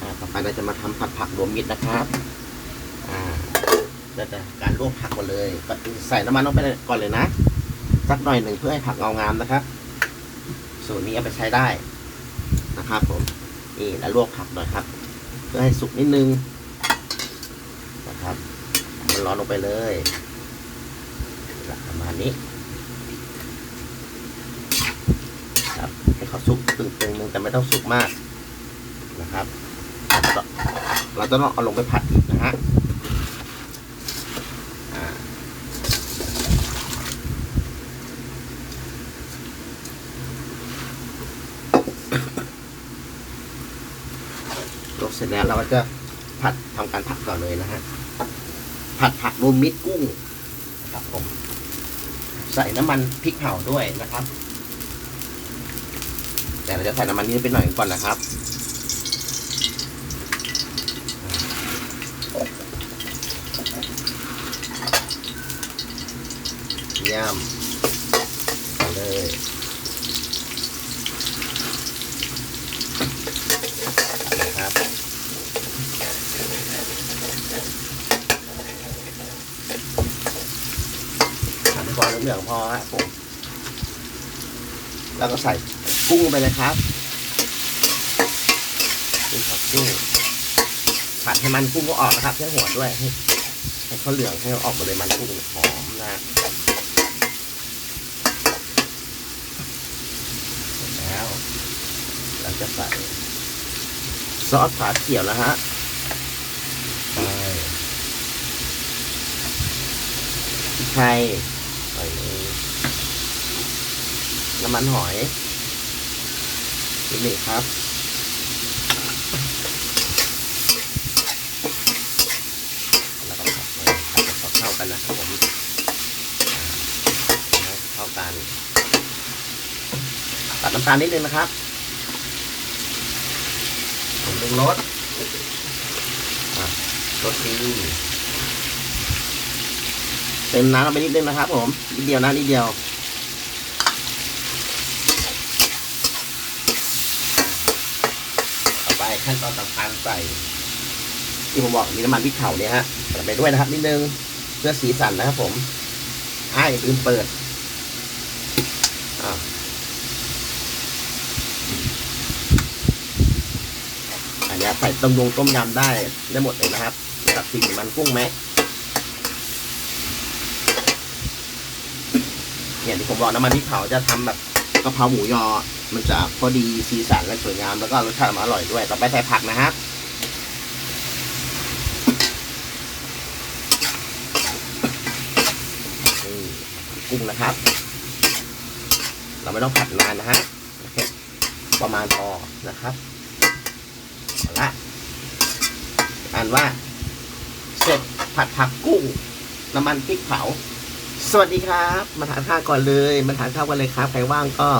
อ่าต่อไปเราจะมาทำผัดผักรวมมิตรนะครับอ่าเราจะการลวกผักก่อนเลยก็ใส่น้ำมันลงไปก่อนเลยนะ สักหน่อยหนึ่งเพื่อให้ผักเงางามนะครับ สูตรนี้เอาไปใช้ได้นะครับผมนี่แล้วลวกผักหน่อยครับ เพื่อให้สุกนิดนึงนะครับ มันร้อนลงไปเลยประมาณนี้ครับให้เขาสุกตึงๆนึงแต่ไม่ต้องสุกมากนะครับแล้วก็ เราจะต้องเอาลงไปผัดอีกนะฮะลวกเสร็จแล้วเราก็จะผัดทำการผัดก่อนเลยนะฮะ ผัดผักรวมมิตรกุ้งครับผม ใส่น้ำมันพริกเผาด้วยนะครับ แต่เราจะใส่น้ำมันนี้ไปหน่อยก่อนนะครับ ยี่ยมเลยนะครับทำให้พอเหลืองพอครับผมแล้วก็ใส่กุ้งไปเลยครับนี่ครับกุ้งผัดให้มันกุ้งก็ออกนะครับใช้หัวด้วยให้ให้เขาเหลืองให้เขาออกมาเลยมันกุ้งหอมนะเสร็จแล้วเรา จะใส่ ซอสฝาเขียวนะฮะไปพริกไทยใส่น้ำมันหอยนี่ครับแล้วก็ผัดเลยผัดเข้ากันนะครับผมอ่าให้เข้ากันตัดน้ำตาลนิดนึงนะครับ ผมดึงรสอะรสดีเติมน้ำลงไปนิดนึงนะครับ ผมนิดเดียวนะนิดเดียวต่อไปขั้นตอนต่างๆใส่ที่ผมบอกมีน้ำมันพริกเผาเนี่ยฮะใส่ไปด้วยนะครับนิดนึงเพื่อสีสันนะครับผมอ้ายลืมเปิดอ่าอัน เนี้ยใส่ต้มยงต้มยำได้ได้หมดเลยนะครับกับสิ่งมันกุ้งไหมเนี่ยที่ผมบอกน้ำมันพริกเผาจะทำแบบกะเพราหมูยอ มันจะพอดีสีสันและสวยงามแล้วก็รสชาติมันอร่อยด้วย ต่อไปใส่ผักนะครับกุ้งนะครับ เราไม่ต้องผัดนานนะฮะประมาณพอนะครับ ละอ่านว่า เสร็จผัดผักกุ้ง น้ำมันพริกเผา สวัสดีครับ มาทานข้าวก่อนเลย มาทานข้าวกันเลยครับ ใครว่างก็